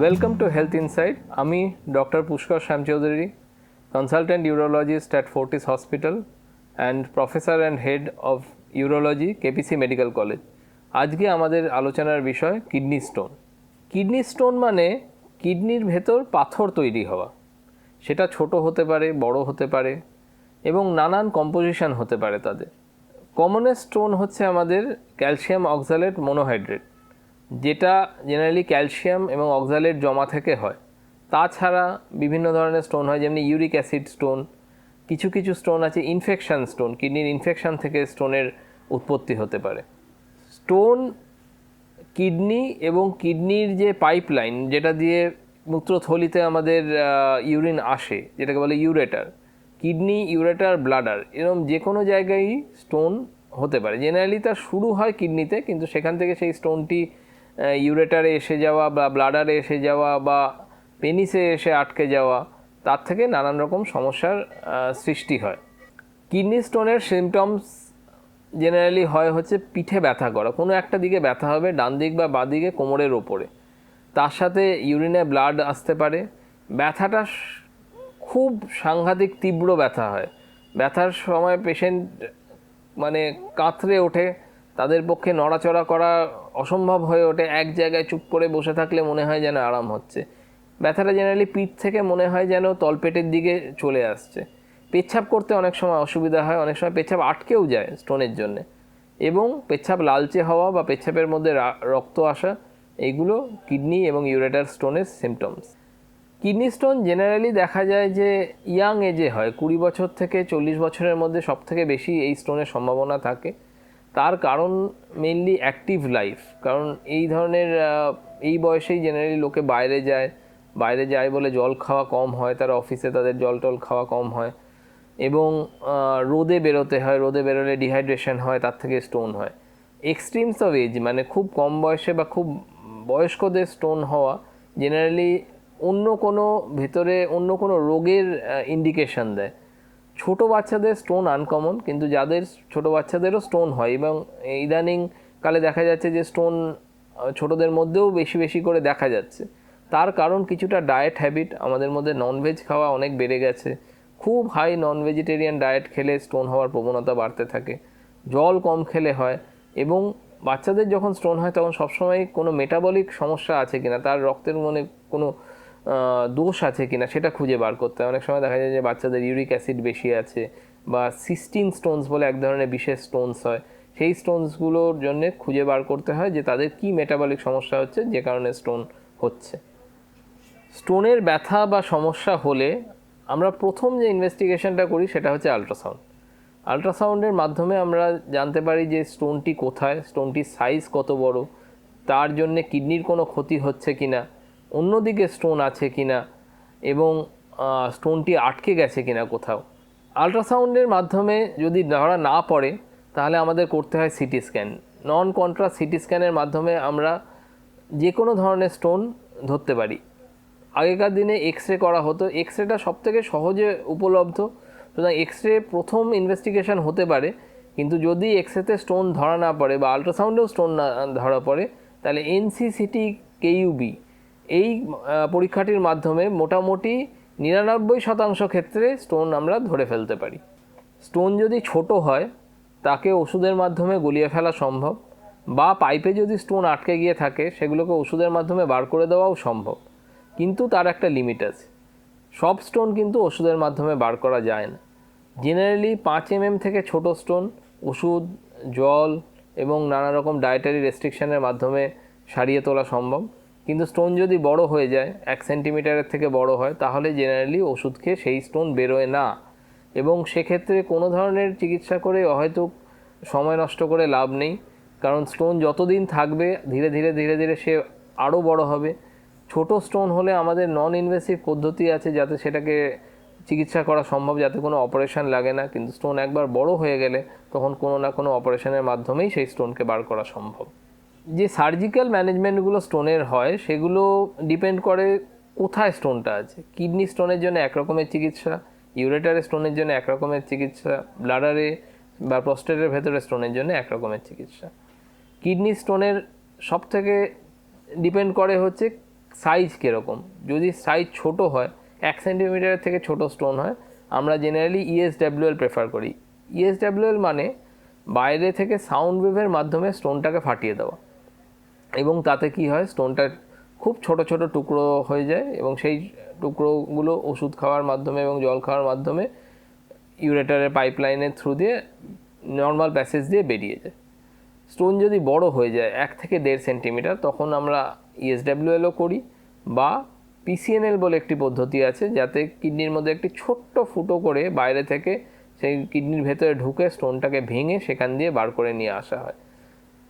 Welcome to health insight আমি doctor Pushkar Shyam Chowdhury consultant urologist at Fortis hospital and professor and head of urology KPC medical college আজকে আমাদের আলোচনার বিষয় kidney stone. Kidney stone মানে কিডনির ভেতর পাথর তৈরি হওয়া। সেটা ছোট হতে পারে, বড় হতে পারে এবং নানান কম্পোজিশন হতে পারে তাদের। কমনেস্ট স্টোন হচ্ছে আমাদের ক্যালসিয়াম অক্সালেট মনোহাইড্রেট যেটা জেনারেলি ক্যালসিয়াম এবং অক্সালেট জমা থেকে হয়। তাছাড়া বিভিন্ন ধরনের স্টোন হয়, যেমনি ইউরিক অ্যাসিড স্টোন কিছু কিছু স্টোন আছে ইনফেকশন স্টোন কিডনির ইনফেকশন থেকে স্টোনের উৎপত্তি হতে পারে। স্টোন কিডনি এবং কিডনির যে পাইপলাইন যেটা দিয়ে মূত্রথলিতে আমাদের ইউরিন আসে, যেটাকে বলে ইউরেটার কিডনি ইউরেটার ব্লাডার এরকম যে কোনো জায়গায় স্টোন হতে পারে। জেনারেলি তার শুরু হয় কিডনিতে কিন্তু সেখান থেকে সেই স্টোনটি ইউরেটারে এসে যাওয়া বা ব্লাডারে এসে যাওয়া বা পেনিসে এসে আটকে যাওয়া, তার থেকে নানান রকম সমস্যার সৃষ্টি হয়। কিডনি স্টোনের সিমটমস জেনারেলি হয় হচ্ছে পিঠে ব্যথা করা। কোনো একটা দিকে ব্যথা হবে, ডান দিক বা বাঁ দিকে কোমরের ওপরে। তার সাথে ইউরিনে ব্লাড আসতে পারে। ব্যথাটা খুব সাংঘাতিক তীব্র ব্যথা হয়। ব্যথার সময় পেশেন্ট মানে কাতরে ওঠে তাদের পক্ষে নড়াচড়া করা অসম্ভব হয়ে ওঠে। এক জায়গায় চুপ করে বসে থাকলে মনে হয় যেন আরাম হচ্ছে। ব্যথাটা জেনারেলি পিঠ থেকে মনে হয় যেন তলপেটের দিকে চলে আসছে। পেচ্ছাপ করতে অনেক সময় অসুবিধা হয়, অনেক সময় পেচ্ছাপ আটকেও যায় স্টোনের জন্যে। এবং পেচ্ছাপ লালচে হওয়া বা পেচ্ছাপের মধ্যে রক্ত আসা, এগুলো কিডনি এবং ইউরেটার স্টোনের সিমটমস কিডনি স্টোন জেনারেলি দেখা যায় যে ইয়াং এজে হয়। কুড়ি বছর থেকে চল্লিশ বছরের মধ্যে সব থেকে বেশি এই স্টোনের সম্ভাবনা থাকে। তার কারণ মেনলি অ্যাক্টিভ লাইফ কারণ এই ধরনের এই বয়সেই জেনারেলি লোকে বাইরে যায় বাইরে যায় বলে জল খাওয়া কম হয়, তারা অফিসে তাদের জল টল খাওয়া কম হয় এবং রোদে বেরোতে হয়, রোদে বেরোলে ডিহাইড্রেশন হয়, তার থেকে স্টোন হয়। এক্সট্রিমস অফ এজ মানে খুব কম বয়সে বা খুব বয়স্কদের স্টোন হওয়া জেনারেলি অন্য কোনো ভেতরে অন্য কোনো রোগের ইন্ডিকেশন দেয়। ছোট বাচ্চাদের স্টোন আনকমন কিন্তু যাদের ছোট বাচ্চাদেরও স্টোন হয় এবং ইদানিং কালে দেখা যাচ্ছে যে স্টোন ছোটদের মধ্যেও বেশি বেশি করে দেখা যাচ্ছে। তার কারণ কিছুটা ডায়েট হ্যাবিট আমাদের মধ্যে ননভেজ খাওয়া অনেক বেড়ে গেছে। খুব হাই নন ভেজিটেরিয়ান ডায়েট খেলে স্টোন হওয়ার প্রবণতা বাড়তে থাকে। জল কম খেলে হয় এবং বাচ্চাদের যখন স্টোন হয় তখন সবসময় কোনো মেটাবলিক সমস্যা আছে কিনা, তার রক্তের মনে কোনো দোষ আছে কিনা সেটা খুঁজে বার করতে হয়। অনেক সময় দেখা যায় যে বাচ্চাদের ইউরিক অ্যাসিড বেশি আছে বা সিস্টিন স্টোনস বলে এক ধরনের বিশেষ স্টোনস হয়। সেই স্টোনসগুলোর জন্য খুঁজে বার করতে হয় যে তাদের কি মেটাবলিক সমস্যা হচ্ছে, যে কারণে স্টোন হচ্ছে। স্টোনের ব্যথা বা সমস্যা হলে আমরা প্রথম যে ইনভেস্টিগেশনটা করি সেটা হচ্ছে আল্ট্রাসাউন্ড আল্ট্রাসাউন্ডের মাধ্যমে আমরা জানতে পারি যে স্টোনটি কোথায় স্টোনটির সাইজ কত বড়, তার জন্যে কিডনির কোনো ক্ষতি হচ্ছে কি না অন্যদিকে স্টোন আছে কি না এবং স্টোনটি আটকে গেছে কি না কোথাও। আল্ট্রাসাউন্ডের মাধ্যমে যদি ধরা না পড়ে, তাহলে আমাদের করতে হয় CT scan non contra CT স্ক্যানের মাধ্যমে আমরা যে কোনো ধরনের স্টোন ধরতে পারি। আগেকার দিনে এক্স রে করা হতো। এক্স রেটা সব থেকে সহজে উপলব্ধ। সুতরাং এক্স রে প্রথম ইনভেস্টিগেশন হতে পারে, কিন্তু যদি এক্স রেতে স্টোন ধরা না পড়ে বা আল্ট্রাসাউন্ডেও স্টোন না ধরা পড়ে, তাহলে এনসিসিটি কেইউবি এই পরীক্ষাটির মাধ্যমে মোটামুটি নিরানব্বই শতাংশ ক্ষেত্রে স্টোন আমরা ধরে ফেলতে পারি। স্টোন যদি ছোট হয়, তাকে ওষুধের মাধ্যমে গলিয়ে ফেলা সম্ভব বা পাইপে যদি স্টোন আটকে গিয়ে থাকে, সেগুলোকে ওষুধের মাধ্যমে বার করে দেওয়াও সম্ভব। কিন্তু তার একটা লিমিট আছে। সব স্টোন কিন্তু ওষুধের মাধ্যমে বার করা যায় না। জেনারেলি পাঁচ এমএম থেকে ছোট স্টোন ওষুধ, জল এবং নানা রকম ডায়েটারি রেস্ট্রিকশনের মাধ্যমে সারিয়ে তোলা সম্ভব। কিন্তু স্টোন যদি বড় হয়ে যায়, এক সেন্টিমিটারের থেকে বড় হয়, তাহলে জেনারেলি ওষুধ খেয়ে সেই স্টোন বেরোয় না। এবং সেক্ষেত্রে কোনো ধরনের চিকিৎসা করে হয়তো সময় নষ্ট করে লাভ নেই। কারণ স্টোন যতদিন থাকবে, ধীরে ধীরে ধীরে ধীরে সে আরও বড় হবে। ছোট স্টোন হলে আমাদের নন ইনভেসিভ পদ্ধতি আছে যাতে সেটাকে চিকিৎসা করা সম্ভব, যাতে কোনো অপারেশন লাগে না। কিন্তু স্টোন একবার বড় হয়ে গেলে তখন কোনো না কোনো অপারেশনের মাধ্যমেই সেই স্টোনকে বার করা সম্ভব। যে সার্জিক্যাল ম্যানেজমেন্টগুলো স্টোনের হয়, সেগুলো ডিপেন্ড করে কোথায় স্টোনটা আছে। কিডনি স্টোনের জন্য এক রকমের চিকিৎসা ইউরেটারে স্টোনের জন্য এক রকমের চিকিৎসা ব্লাডারে বা প্রস্টেটের ভেতরে স্টোনের জন্য এক রকমের চিকিৎসা। কিডনি স্টোনের সব থেকে ডিপেন্ড করে হচ্ছে সাইজ কীরকম। যদি সাইজ ছোট হয়, এক সেন্টিমিটারের থেকে ছোট স্টোন হয়, আমরা E জেনারেলি ইএসডাব্লিউএল প্রেফার করি। E ইএসডাব্লিউএল মানে বাইরে থেকে সাউন্ড ওয়েভের মাধ্যমে স্টোনটাকে ফাটিয়ে দেওয়া। এবং তাতে কি হয় স্টোনটা খুব ছোট ছোট টুকরো হয়ে যায় এবং সেই টুকরোগুলো ওষুধ খাওয়ার মাধ্যমে এবং জল খাওয়ার মাধ্যমে ইউরেটারের পাইপলাইনের থ্রু দিয়ে নর্মাল প্যাসেজ দিয়ে বেরিয়ে যায়। স্টোন যদি বড় হয়ে যায় এক থেকে দেড় সেন্টিমিটার তখন আমরা E ইএসডাব্লিউএলও করি বা পিসিএনএল বলে একটি পদ্ধতি আছে, যাতে কিডনির মধ্যে একটি ছোট্ট ফুটো করে বাইরে থেকে সেই কিডনির ভেতরে ঢুকে স্টোনটাকে ভেঙে সেখান দিয়ে বার করে নিয়ে আসা হয়।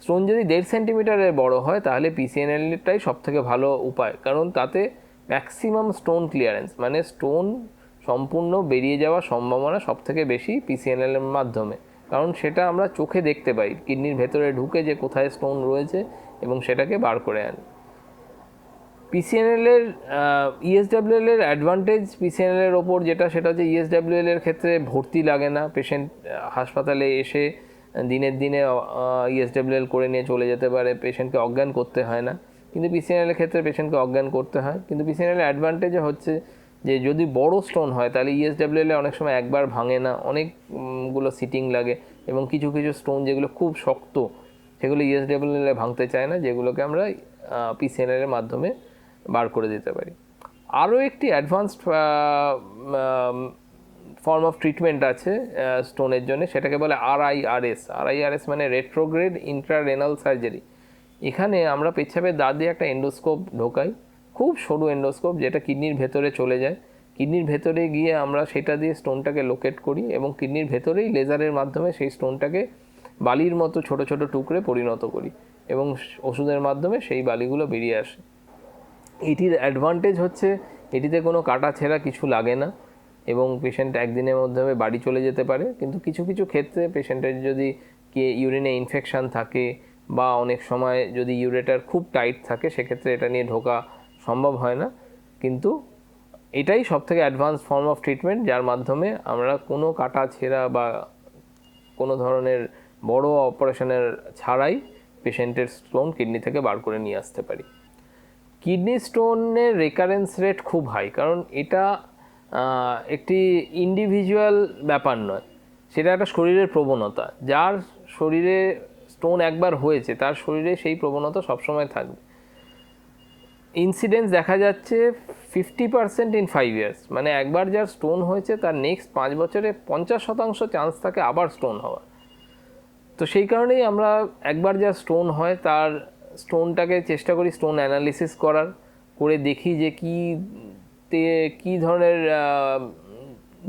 স্টোন যদি দেড় সেন্টিমিটারের বড় হয়, তাহলে পিসিএনএলটাই সব থেকে ভালো উপায়। কারণ তাতে ম্যাক্সিমাম স্টোন ক্লিয়ারেন্স মানে স্টোন সম্পূর্ণ বেরিয়ে যাওয়ার সম্ভাবনা সব থেকে বেশি পিসিএনএল এর মাধ্যমে। কারণ সেটা আমরা চোখে দেখতে পাই, কিডনির ভেতরে ঢুকে যে কোথায় স্টোন রয়েছে এবং সেটাকে বার করে আনি। পিসিএনএল এর E ইএসডাব্লিউএল এর অ্যাডভান্টেজ পিসিএনএল এর ওপর যেটা, সেটা হচ্ছে E ইএসডাব্লিউএল এর ক্ষেত্রে ভর্তি লাগে না। পেশেন্ট হাসপাতালে এসে দিনের দিনে E ইএসডাব্লিউএল করে নিয়ে চলে যেতে পারে পেশেন্টকে অজ্ঞান করতে হয় না। কিন্তু পিসিএনএল এর ক্ষেত্রে পেশেন্টকে অজ্ঞান করতে হয়। কিন্তু পিসিএনএল এর অ্যাডভান্টেজ হচ্ছে যে, যদি বড় স্টোন হয়, তাহলে E ইএসডাব্লিউএল এ অনেক সময় একবার ভাঙে না। অনেকগুলো সিটিং লাগে এবং কিছু কিছু স্টোন যেগুলো খুব শক্ত, সেগুলো E ইএসডাব্লিউএল এ ভাঙতে চায় না, যেগুলোকে আমরা পিসিএনএল এর মাধ্যমে বার করে দিতে পারি। আরও একটি অ্যাডভান্সড ফর্ম অফ ট্রিটমেন্ট আছে স্টোনের জন্য, সেটাকে বলে আরআইআরএস আরআইআরএস মানে রেট্রোগ্রেড ইন্ট্রারেনাল সার্জারি এখানে আমরা পেছাবের দাঁত দিয়ে একটা এন্ডোস্কোপ ঢোকাই। খুব সরু এন্ডোস্কোপ যেটা কিডনির ভেতরে চলে যায়। কিডনির ভেতরে গিয়ে আমরা সেটা দিয়ে স্টোনটাকে লোকেট করি এবং কিডনির ভেতরেই লেজারের মাধ্যমে সেই স্টোনটাকে বালির মতো ছোট ছোট টুকরে পরিণত করি এবং ওষুধের মাধ্যমে সেই বালিগুলো বেরিয়ে আসে। এটির অ্যাডভান্টেজ হচ্ছে, এটিতে কোনো কাটা ছেঁড়া কিছু লাগে না। এবং পেশেন্ট একদিনের মধ্যে বাড়ি চলে যেতে পারে। কিন্তু কিছু কিছু ক্ষেত্রে পেশেন্টের যদি কে ইউরিনে ইনফেকশান থাকে বা অনেক সময় যদি ইউরেটার খুব টাইট থাকে, সেক্ষেত্রে এটা নিয়ে ঢোকা সম্ভব হয় না। কিন্তু এটাই সব থেকে অ্যাডভান্স ফর্ম অফ ট্রিটমেন্ট যার মাধ্যমে আমরা কোনো কাটা ছেঁড়া বা কোনো ধরনের বড় অপারেশনের ছাড়াই পেশেন্টের স্টোন কিডনি থেকে বার করে নিয়ে আসতে পারি। কিডনি স্টোনের রেকারেন্স রেট খুব হাই কারণ এটা একটি ইন্ডিভিজুয়াল ব্যাপার নয়। সেটা একটা শরীরের প্রবণতা। যার শরীরে স্টোন একবার হয়েছে, তার শরীরে সেই প্রবণতা সবসময় থাকবে। ইনসিডেন্স দেখা যাচ্ছে fifty percent in five years মানে একবার যার স্টোন হয়েছে, তার নেক্সট পাঁচ বছরে পঞ্চাশ শতাংশ চান্স থাকে আবার স্টোন হওয়ার। তো সেই কারণেই আমরা একবার যা স্টোন হয়, তার স্টোনটাকে চেষ্টা করি স্টোন অ্যানালিসিস করার, করে দেখি যে কী তে কী ধরনের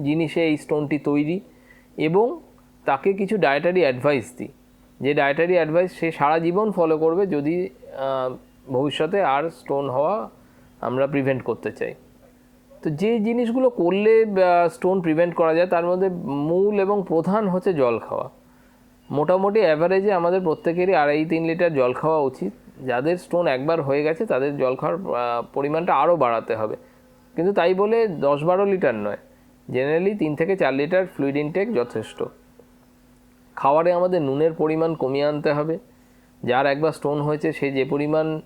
জিনিসে এই স্টোনটি তৈরি এবং তাকে কিছু ডায়েটারি অ্যাডভাইস দিই। যে ডায়েটারি অ্যাডভাইস সে সারা জীবন ফলো করবে যদি ভবিষ্যতে আর স্টোন হওয়া আমরা প্রিভেন্ট করতে চাই। তো যে জিনিসগুলো করলে স্টোন প্রিভেন্ট করা যায় তার মধ্যে মূল এবং প্রধান হচ্ছে জল খাওয়া। মোটামুটি অ্যাভারেজে আমাদের প্রত্যেকেরই আড়াই তিন লিটার জল খাওয়া উচিত। যাদের স্টোন একবার হয়ে গেছে তাদের জল খাওয়ার পরিমাণটা আরও বাড়াতে হবে। কিন্তু তাই বলে দশ বারো লিটার নয়। জেনারেলি তিন থেকে চার লিটার ফ্লুইড ইনটেক যথেষ্ট। খাবারে আমাদের নুনের পরিমাণ কমিয়ে আনতে হবে। যার একবার স্টোন হয়েছে, সে যে পরিমাণ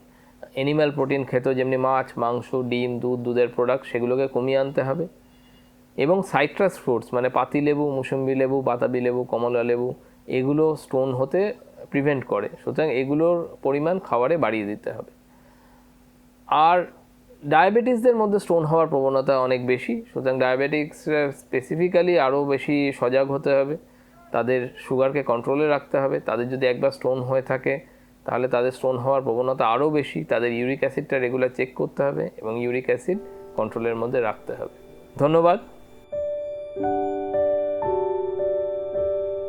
অ্যানিম্যাল প্রোটিন খেত, যেমনি মাছ, মাংস, ডিম, দুধ, দুধের প্রোডাক্ট সেগুলোকে কমিয়ে আনতে হবে। এবং সাইট্রাস ফ্রুটস মানে পাতিলেবু মুসম্বি লেবু, বাতাবি লেবু, কমলা লেবু, এগুলো স্টোন হতে প্রিভেন্ট করে। সুতরাং এগুলোর পরিমাণ খাবারে বাড়িয়ে দিতে হবে। আর ডায়াবেটিসদের মধ্যে স্টোন হওয়ার প্রবণতা অনেক বেশি। সুতরাং ডায়াবেটিক্স স্পেসিফিক্যালি আরও বেশি সজাগ হতে হবে। তাদের সুগারকে কন্ট্রোলে রাখতে হবে। তাদের যদি একবার স্টোন হয়ে থাকে, তাহলে তাদের স্টোন হওয়ার প্রবণতা আরও বেশি। তাদের ইউরিক অ্যাসিডটা রেগুলার চেক করতে হবে এবং ইউরিক অ্যাসিড কন্ট্রোলের মধ্যে রাখতে হবে। ধন্যবাদ।